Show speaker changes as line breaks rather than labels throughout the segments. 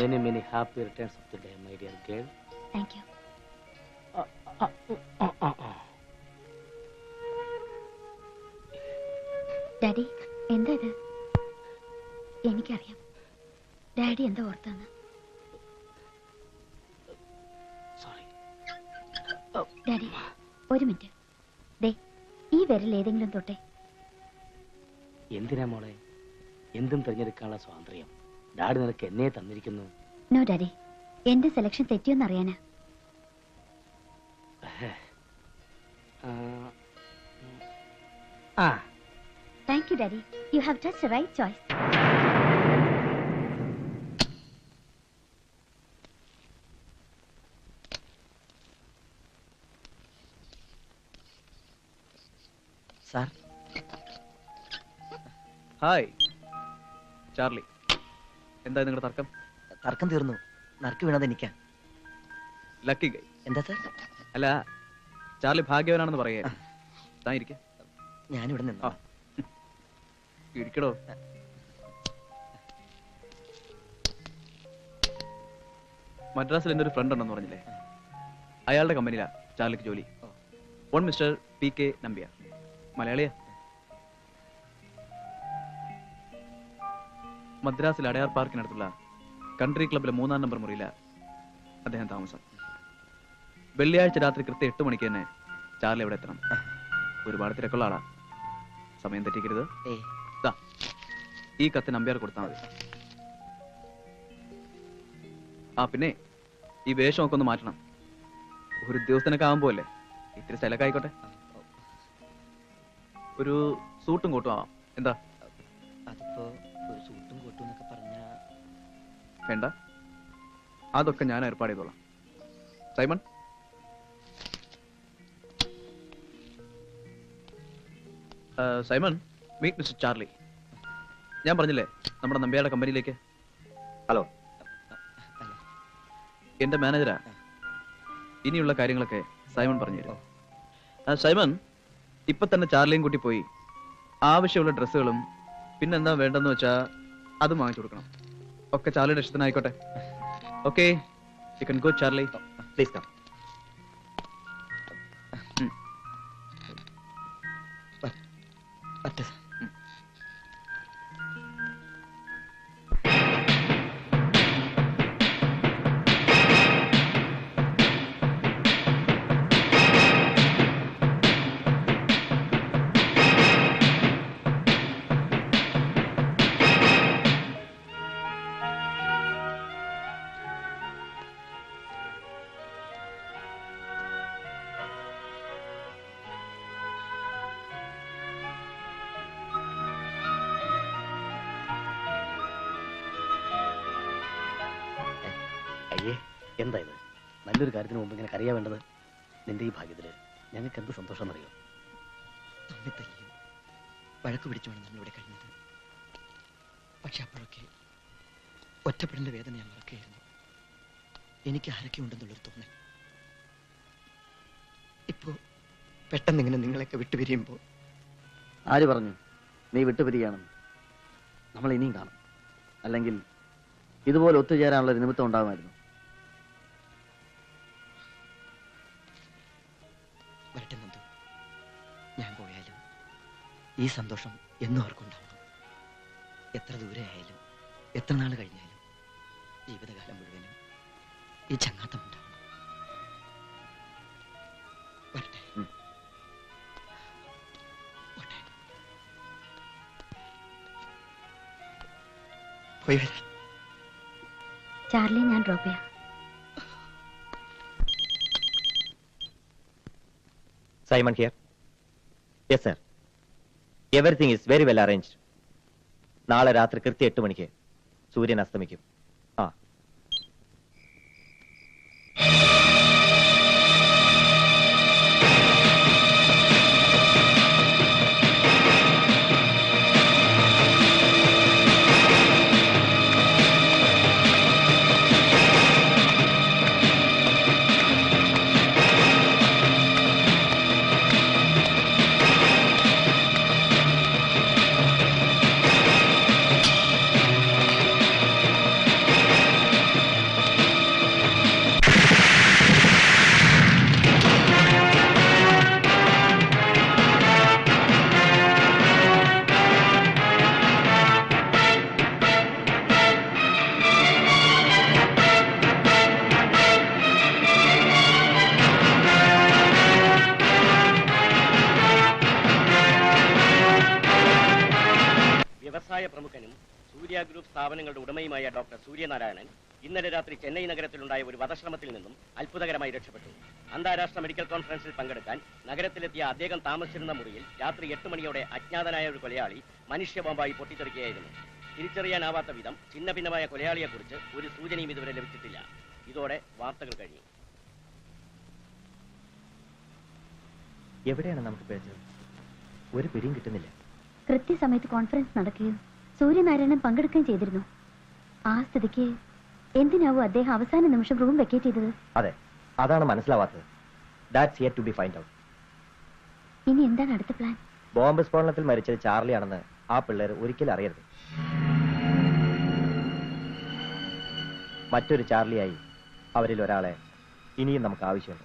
Many many happy returns of the day my dear girl
thank you daddy എന്താ ഇത്? എനിക്കറിയാം. Daddy എന്താ ഓർത്തെന്ന് daddy ഒരു മിനിറ്റ്. ദേ ഈ വിരൽ ഏതെങ്കിലും തൊട്ടെ.
എന്തിനാ മോളെ? എന്തും തിരഞ്ഞെടുക്കാനുള്ള സ്വാതന്ത്ര്യം. ഡാഡി നിനക്ക് എന്നെ തന്നിരിക്കുന്നു.
നോ ഡാഡി എന്റെ സെലക്ഷൻ തെറ്റിയെന്ന് അറിയാനാ
ആ,
thank you daddy you have just right choice
sir.
Hi Charlie എന്താ നിങ്ങളുടെ തർക്കം?
തർക്കം തീർന്നു. നറുക്ക് വീണത് എനിക്കാ
ലക്കി ഗൈ
എന്താ സാർ
അല്ല ചാർലി ഭാഗ്യവനാണെന്ന് പറയേ. താൻ ഇരിക്ക.
ഞാനിവിടെ നിന്നു.
ഇരിക്കടോ. മദ്രാസിൽ എന്റെ ഒരു ഫ്രണ്ട് ഉണ്ടെന്ന് പറഞ്ഞില്ലേ? അയാളുടെ കമ്പനിയിലാണ് ചാർലിക്ക് ജോലി.
On
one mister P K Nambiar മലയാളിയാ? മദ്രാസിൽ അടയാർ പാർക്കിനടുത്തുള്ള കൺട്രി ക്ലബിലെ മൂന്നാം നമ്പർ മുറിയില അദ്ദേഹം താമസം. വെള്ളിയാഴ്ച രാത്രി കൃത്യം എട്ട് മണിക്ക് തന്നെ ചാർലി അവിടെ എത്തണം. ഒരുപാട് തിരക്കുള്ള ആളാ. സമയം തെറ്റിക്കരുത്. ദാ, ഈ കത്ത് നമ്പ്യാർ കൊടുത്താൽ മതി. ആ പിന്നെ ഈ വേഷമൊക്കെ ഒന്ന് മാറ്റണം. ഒരു ഉദ്യോഗസ്ഥനൊക്കെ ആകുമ്പോ അല്ലേ? ഇത്തിരി സ്ഥലമൊക്കെ ആയിക്കോട്ടെ. ഒരു സൂട്ടും കോട്ടും ആവാം. എന്താ?
അതിപ്പോ കോട്ടും എന്നൊക്കെ പറഞ്ഞ
വേണ്ട. അതൊക്കെ ഞാൻ ഏർപ്പാട് ചെയ്തോളാം Simon Simon meet mister Charlie. ഞാൻ പറഞ്ഞില്ലേ നമ്മുടെ നമ്പ്യാരുടെ കമ്പനിയിലേക്ക്?
ഹലോ.
എന്റെ മാനേജരാ. ഇനിയുള്ള കാര്യങ്ങളൊക്കെ സൈമൺ പറഞ്ഞുതരും. ആ, സൈമൺ ഇപ്പൊ തന്നെ ചാർലിയും കൂട്ടി പോയി. ആവശ്യമുള്ള ഡ്രസ്സുകളും പിന്നെന്താ വേണ്ടെന്ന് വെച്ചാ അത് വാങ്ങിച്ചു കൊടുക്കണം. ഒക്കെ ചാർലിയുടെ ഇഷ്ടത്തിനായിക്കോട്ടെ okay you can go Charlie.
Please come
ഉം.
അയ്യേ. എന്താ ഇത്? നല്ലൊരു കാര്യത്തിന് മുമ്പ് ഇങ്ങനെ കറിയാ വേണ്ടത്? നിന്റെ ഈ ഭാഗ്യത്തിൽ ഞങ്ങൾക്ക് എന്ത് സന്തോഷം അറിയോ
തമ്മിൽ തല്ലിയും വഴക്ക് പിടിച്ചുമാണ് നമ്മളിവിടെ കഴിഞ്ഞത്. പക്ഷെ അപ്പോഴൊക്കെ ഒറ്റപ്പെടേണ്ട വേദന ഞാൻ മറക്കുകയായിരുന്നു. എനിക്ക് ആരൊക്കെ ഉണ്ടെന്നുള്ളൊരു തോന്നൽ. ഇപ്പോ പെട്ടെന്ന് ഇങ്ങനെ നിങ്ങളെയൊക്കെ വിട്ടുപിരിയുമ്പോ
ആര് പറഞ്ഞു? നീ വിട്ടുപിരിയാണെന്ന്. നമ്മൾ ഇനിയും കാണും. അല്ലെങ്കിൽ ഇതുപോലെ ഒത്തുചേരാനുള്ള ഒരു നിമിത്തം ഉണ്ടാകുമായിരുന്നു.
ഈ സന്തോഷം എന്നും അവർക്കുണ്ടാവണം എത്ര ദൂരെ ആയാലും എത്ര നാൾ കഴിഞ്ഞാലും ജീവിതകാലം മുഴുവനും ഈ ചങ്ങാത്തം ഉണ്ടാവണം വരട്ടെ
ഉം.
പോട്ടെ. പോയി വരാം
ചാർലി ഞാൻ ഡ്രോപ്പ് ചെയ്യാം
here yes sir sir. Everything is very well arranged. നാളെ രാത്രി കൃത്യം എട്ട് മണിക്ക് സൂര്യൻ അസ്തമിക്കും
സ്ഥാപനങ്ങളുടെ ഉടമയുമായ ഡോക്ടർ സൂര്യനാരായണൻ ഇന്നലെ രാത്രി ചെന്നൈ നഗരത്തിലുണ്ടായ ഒരു വധശ്രമത്തിൽ നിന്നും അത്ഭുതകരമായി രക്ഷപ്പെട്ടു. അന്താരാഷ്ട്ര മെഡിക്കൽ കോൺഫറൻസിൽ പങ്കെടുക്കാൻ നഗരത്തിലെത്തിയ അദ്ദേഹം താമസിച്ചിരുന്ന മുറിയിൽ രാത്രി എട്ട് മണിയോടെ അജ്ഞാതനായ ഒരു കൊലയാളി മനുഷ്യബോംബായി പൊട്ടിത്തെറിക്കുകയായിരുന്നു. തിരിച്ചറിയാനാവാത്ത വിധം ഛിന്ന ഭിന്നമായ കൊലയാളിയെക്കുറിച്ച് ഒരു സൂചനയും ഇതുവരെ ലഭിച്ചിട്ടില്ല. ഇതോടെ വാർത്തകൾ കഴിഞ്ഞു.
എവിടെയാണ് നമുക്ക് ഒരു പിടിയും കിട്ടുന്നില്ല.
കൃത്യസമയത്ത് കോൺഫറൻസ് നടക്കുകയും സൂര്യനാരായണൻ പങ്കെടുക്കുകയും ചെയ്തിരുന്നു. ആ സ്ഥിതിക്ക് എന്തിനാവും അദ്ദേഹം അവസാന നിമിഷം റൂം വെക്കേറ്റ് ചെയ്തത്?
അതെ അതാണ് മനസ്സിലാവാത്തത്. That's here to be find out
ഇനി എന്താണ് അടുത്ത പ്ലാൻ
ബോംബ് സ്ഫോടനത്തിൽ മരിച്ചത് ചാർലിയാണെന്ന് ആ പിള്ളേർ ഒരിക്കലും അറിയരുത്. മറ്റൊരു ചാർലിയായി അവരിൽ ഒരാളെ ഇനിയും നമുക്ക് ആവശ്യമുണ്ട്.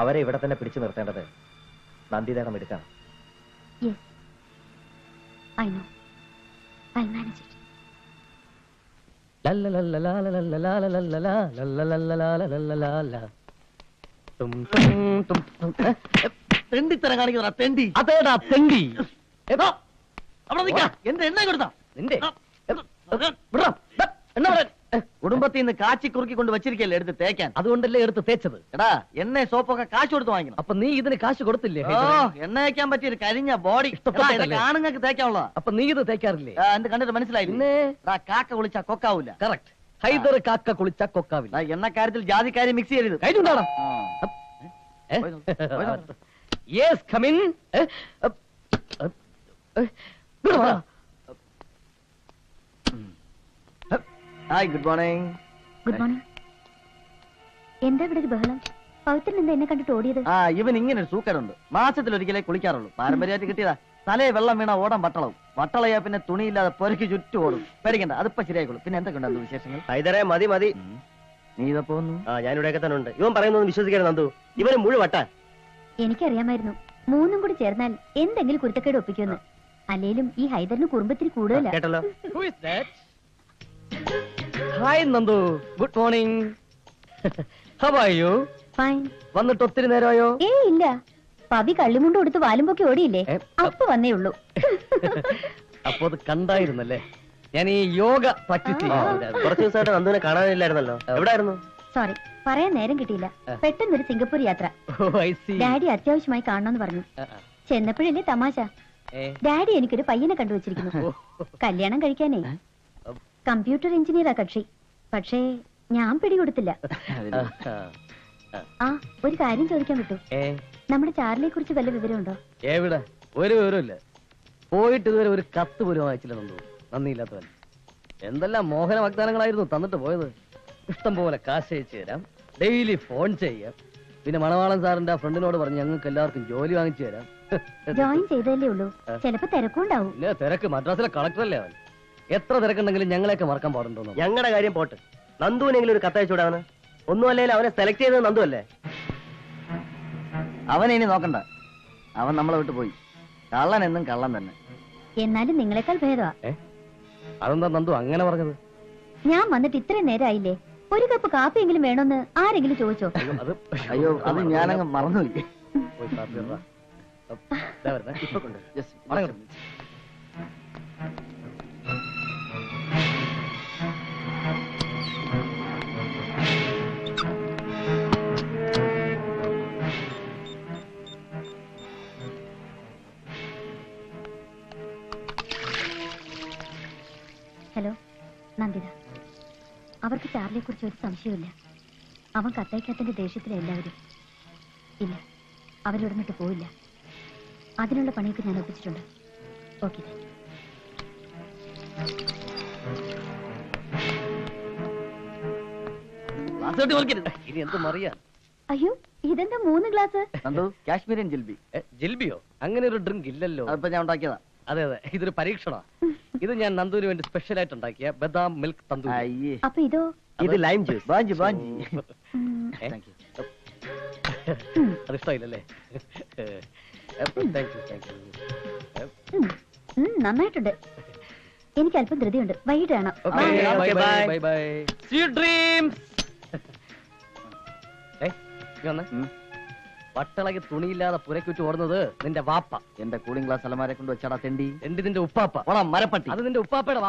അവരെ ഇവിടെ തന്നെ പിടിച്ചു നിർത്തേണ്ടത് നന്ദിദേഹം എടുക്കാം
yes I know I manage it
തെണ്ടിത്തരം കാണിക്കുന്ന തെണ്ടി
അതേടാ തെണ്ടി
ഏതോ അവിടെ നിൽക്ക എന്റെ എണ്ണ കൊടുത്താ
നിന്റെ
കുടുംബത്തിൽ നിന്ന് കാച്ചി കുറുക്കി കൊണ്ട് വെച്ചിരിക്കല്ലേ എടുത്ത് തേക്കാൻ?
അതുകൊണ്ടല്ലേ എടുത്ത് തേച്ചത്.
എടാ എണ്ണ സോപ്പൊക്കെ കാശ് കൊടുത്ത് വാങ്ങിക്കണം.
അപ്പൊ നീ ഇതിന് കാശ് കൊടുത്തില്ലേ?
ഓ എണ്ണ തേക്കാൻ പറ്റിയ ഒരു കരിഞ്ഞ ബോഡി? ആണുങ്ങൾക്ക് തേക്കാനുള്ള
അപ്പൊ നീ ഇത് തേക്കാറില്ലേ?
എന്ത് കണ്ടിട്ട് മനസ്സിലായി
പിന്നെ?
കാക്ക വിളിച്ചാ കൊക്കാവൂല.
കറക്റ്റ് ഹൈദർ കാക്ക കുളിച്ച കൊക്കാവില്ല.
ദാ എണ്ണക്കാര്യത്തിൽ ജാതിക്കാരി മിക്സ് ചെയ്യരുത്.
കഴിഞ്ഞുണ്ടാടാ. Yes come in
hi good morning
good morning എന്താ ഇവിടെ ഒരു ബഹളം? പവിത്രൻ എന്താ എന്നെ കണ്ടിട്ട് ഓടിയത്?
ആ ഇവൻ ഇങ്ങനെ ഒരു സൂക്കരുണ്ട്. മാസത്തിൽ ഒരിക്കലേ കുളിക്കാറുള്ളൂ. പാരമ്പര്യമായിട്ട് കിട്ടിയതാ. തലയെ വെള്ളം വീണ ഓടാൻ വട്ടളവും. വട്ടളയാ പിന്നെ തുണിയില്ലാതെ പൊരക്ക് ചുറ്റും ഓടും. പേടിക്കണ്ട അതിപ്പോ ശരിയായിക്കോളും. പിന്നെ എന്തൊക്കെ ഉണ്ടായിരുന്നു വിശേഷങ്ങൾ?
ഹൈദരെ മതി മതി.
നീ ഇതപ്പോ ഒന്ന്
ആ ഞാൻ ഇവിടെയൊക്കെ തന്നെ ഉണ്ട്. ഇവൻ പറയുന്നൊന്നും വിശ്വസിക്കരുത് നന്ദു. ഇവന് മുഴുവട്ടാൻ
എനിക്കറിയാമായിരുന്നു. മൂന്നും കൂടി ചേർന്നാൽ എന്തെങ്കിലും കുരുത്തക്കേട് ഒപ്പിക്കുമെന്ന്. അല്ലേലും ഈ ഹൈദറിന് കുടുംബത്തിന് കൂടുതലാ.
കേട്ടല്ലോ.
Hi Nandu good morning how are you
fine
വന്നിട്ട് ഒത്തിരി നേരമായോ?
ഏ ഇല്ല. പവി കള്ളിമുണ്ട് കൊടുത്ത് വാലുമ്പൊക്കെ ഓടിയില്ലേ? അപ്പൊ വന്നേ ഉള്ളൂ.
അപ്പൊ അത് കണ്ടായിരുന്നല്ലേ? ഞാൻ ഈ യോഗ
ആ.
കുറച്ച് ദിവസമായിട്ട് നന്ദുവിനെ കാണാനില്ലായിരുന്നല്ലോ. എവിടായിരുന്നു?
സോറി പറയാൻ നേരം കിട്ടിയില്ല. പെട്ടെന്നൊരു സിംഗപ്പൂർ യാത്ര.
ഓ ഐ സി.
ഡാഡി അത്യാവശ്യമായി കാണണമെന്ന് പറഞ്ഞു. ചെന്നപ്പോഴല്ലേ തമാശ. ഡാഡി എനിക്കൊരു പയ്യനെ കണ്ടുവച്ചിരിക്കുന്നു. കല്യാണം കഴിക്കാനേ. കമ്പ്യൂട്ടർ എഞ്ചിനീയറാ കക്ഷി. പക്ഷേ ഞാൻ പിടികൊടുത്തില്ല. ആ. ഒരു കാര്യം ചോദിക്കാൻ പറ്റൂ നമ്മുടെ ചാർലിയെ കുറിച്ച് വല്ല വിവരമുണ്ടോ?
എവിടെ? ഒരു വിവരമില്ല പോയിട്ട് ഇതുവരെ ഒരു കത്ത് പോലും വായിച്ചില്ല നന്ദു നന്ദിയില്ലാത്തവൻ. എന്തെല്ലാം മോഹന വാഗ്ദാനങ്ങളായിരുന്നു തന്നിട്ട് പോയത്? ഇഷ്ടം പോലെ കാശ് അയച്ചു തരാം. ഡെയിലി ഫോൺ ചെയ്യാം. പിന്നെ മണവാളൻ സാറിന്റെ ഫ്രണ്ടിനോട് പറഞ്ഞ് ഞങ്ങൾക്ക് എല്ലാവർക്കും ജോലി വാങ്ങിച്ചു തരാം.
ജോയിൻ ചെയ്തല്ലേ ഉള്ളൂ. ചിലപ്പോ തിരക്കുണ്ടാവും.
തിരക്ക് മദ്രാസിലെ കളക്ടറല്ലേ അവൻ? എത്ര തിരക്കുണ്ടെങ്കിലും ഞങ്ങളെയൊക്കെ മറക്കാൻ പാടുണ്ടോ
ഞങ്ങളുടെ കാര്യം പോട്ട്. നന്ദുവിനെങ്കിലും ഒരു കത്തയച്ചൂടാവന് ഒന്നും അല്ലെങ്കിൽ അവനെ സെലക്ട് ചെയ്തത് നന്ദു അല്ലേ?
അവനെ ഇനി നോക്കണ്ട. അവൻ നമ്മളെ വിട്ടു പോയി. കള്ളൻ എന്നും കള്ളൻ തന്നെ.
എന്നാലും നിങ്ങളെക്കാൾ ഭേദമാ
അതെന്താ നന്ദു അങ്ങനെ പറഞ്ഞത്?
ഞാൻ വന്നിട്ട് ഇത്രയും നേരമായില്ലേ ഒരു കപ്പ് കാപ്പിയെങ്കിലും വേണമെന്ന് ആരെങ്കിലും ചോദിച്ചോ?
അയ്യോ, അത്
ഞാനങ്ങ് മറന്നു ഞാനങ്ങ് മറന്നുപോയി.
നന്ദിത അവർക്ക് ചാർലിയെ കുറിച്ച് ഒരു സംശയമില്ല അവൻ കത്തയക്കാത്തന്റെ ദേഷ്യത്തിലെ എല്ലാവരും. ഇല്ല അവരിവിടുന്നിട്ട് പോയില്ല അതിനുള്ള പണിയൊക്കെ ഞാൻ ഒപ്പിച്ചിട്ടുണ്ട്. ഓക്കെ. അയ്യോ ഇതെന്താ മൂന്ന് ഗ്ലാസ്?
കാശ്മീരിയൻ ജിൽബി
ജിൽബിയോ അങ്ങനെ ഒരു ഡ്രിങ്ക് ഇല്ലല്ലോ.
അതിപ്പോ ഞാൻ ഉണ്ടാക്കിയതാ.
അതെ അതെ. ഇതൊരു പരീക്ഷണ ഇത് ഞാൻ നന്ദുവിന് വേണ്ടി സ്പെഷ്യൽ ആയിട്ട് ഉണ്ടാക്കിയ ബദാം മിൽക്ക് തന്തൂരി.
അയ്യേ.
അപ്പൊ ഇതോ?
ഇത് ലൈം ജ്യൂസ്
ബാഞ്ചി ബാഞ്ചി.
ഉം,
ഏ?
താങ്ക് യു
അത് ഇഷ്ടമായില്ലല്ലേ? താങ്ക് യു താങ്ക് യു
ഉം, ഉം, നന്നായിട്ടുണ്ട്. എനിക്ക് അല്പം ധൃതിയുണ്ട്. വൈകിട്ട് കാണാം.
Okay,
bye bye
bye.
Bye bye sweet dreams ഏ നീ വന്നേ?
ഉം.
വട്ടളകി തുണിയില്ലാതെ പുരക്കുറ്റി ഓടുന്നത് നിന്റെ വാപ്പ.
എന്റെ കൂളിംഗ് ഗ്ലാസ് അലമാരെ കൊണ്ട് വെച്ചാടാ തെണ്ടി.
എന്റെ നിന്റെ ഉപ്പാപ്പ?
ഓടാ മരപ്പട്ടി.
അത് നിന്റെ ഉപ്പാപ്പയുടെ വാപ്പ